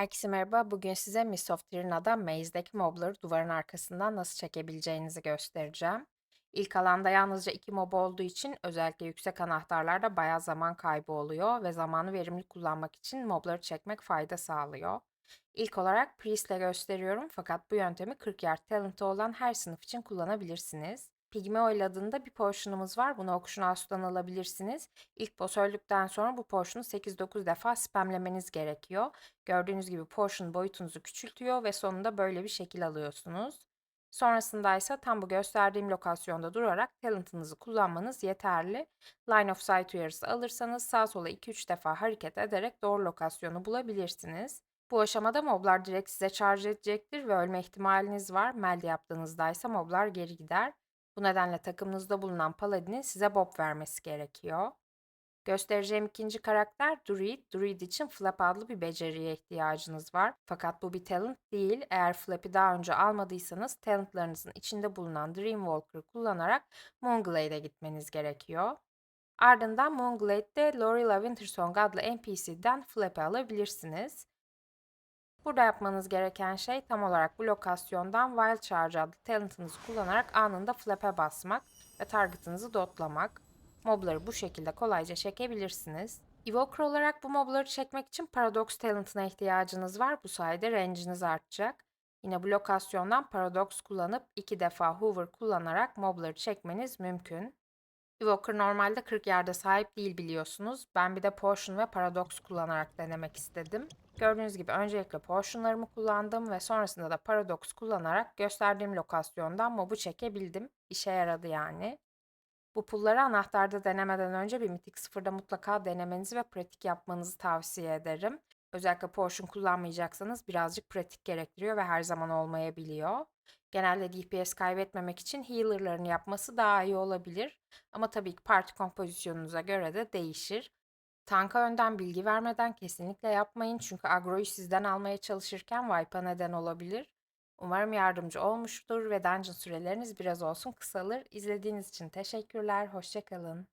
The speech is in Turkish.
Herkese merhaba. Bugün size Miss of Trina'da Maze'deki mobları duvarın arkasından nasıl çekebileceğinizi göstereceğim. İlk alanda yalnızca iki mob olduğu için özellikle yüksek anahtarlarda bayağı zaman kaybı oluyor ve zamanı verimli kullanmak için mobları çekmek fayda sağlıyor. İlk olarak Priest'le gösteriyorum fakat bu yöntemi 40 yard talent'ı olan her sınıf için kullanabilirsiniz. Pigme Oil adında bir potion'umuz var. Bunu Auction House'dan alabilirsiniz. İlk boss öldükten sonra bu potion'u 8-9 defa spamlemeniz gerekiyor. Gördüğünüz gibi potion boyutunuzu küçültüyor ve sonunda böyle bir şekil alıyorsunuz. Sonrasında ise tam bu gösterdiğim lokasyonda durarak talent'ınızı kullanmanız yeterli. Line of sight uyarısı alırsanız sağ sola 2-3 defa hareket ederek doğru lokasyonu bulabilirsiniz. Bu aşamada moblar direkt size charge edecektir ve ölme ihtimaliniz var. Melde yaptığınızda ise moblar geri gider. Bu nedenle takımınızda bulunan paladinin size bob vermesi gerekiyor. Göstereceğim ikinci karakter Druid. Druid için Flap adlı bir beceriye ihtiyacınız var. Fakat bu bir talent değil. Eğer Flap'i daha önce almadıysanız talentlarınızın içinde bulunan Dreamwalker'ı kullanarak Moonglade'e gitmeniz gerekiyor. Ardından Moonglade'de Lorilla Wintersong adlı NPC'den Flap'i alabilirsiniz. Burada yapmanız gereken şey tam olarak bu lokasyondan Wild Charge adlı talentınızı kullanarak anında flap'e basmak ve targetınızı dotlamak. Mobları bu şekilde kolayca çekebilirsiniz. Evoker olarak bu mobları çekmek için Paradox talentına ihtiyacınız var. Bu sayede range'iniz artacak. Yine bu lokasyondan Paradox kullanıp iki defa Hoover kullanarak mobları çekmeniz mümkün. Evoker normalde 40 yerde sahip değil biliyorsunuz. Ben bir de Potion ve Paradox kullanarak denemek istedim. Gördüğünüz gibi öncelikle Potion'larımı kullandım ve sonrasında da Paradox kullanarak gösterdiğim lokasyondan mob'u çekebildim. İşe yaradı yani. Bu pulları anahtarda denemeden önce bir Mythic sıfırda mutlaka denemenizi ve pratik yapmanızı tavsiye ederim. Özellikle Potion kullanmayacaksanız birazcık pratik gerektiriyor ve her zaman olmayabiliyor. Genelde DPS kaybetmemek için healer'ların yapması daha iyi olabilir. Ama tabii ki parti kompozisyonunuza göre de değişir. Tanka önden bilgi vermeden kesinlikle yapmayın çünkü agroyu sizden almaya çalışırken wipe'a neden olabilir. Umarım yardımcı olmuştur ve dungeon süreleriniz biraz olsun kısalır. İzlediğiniz için teşekkürler, hoşçakalın.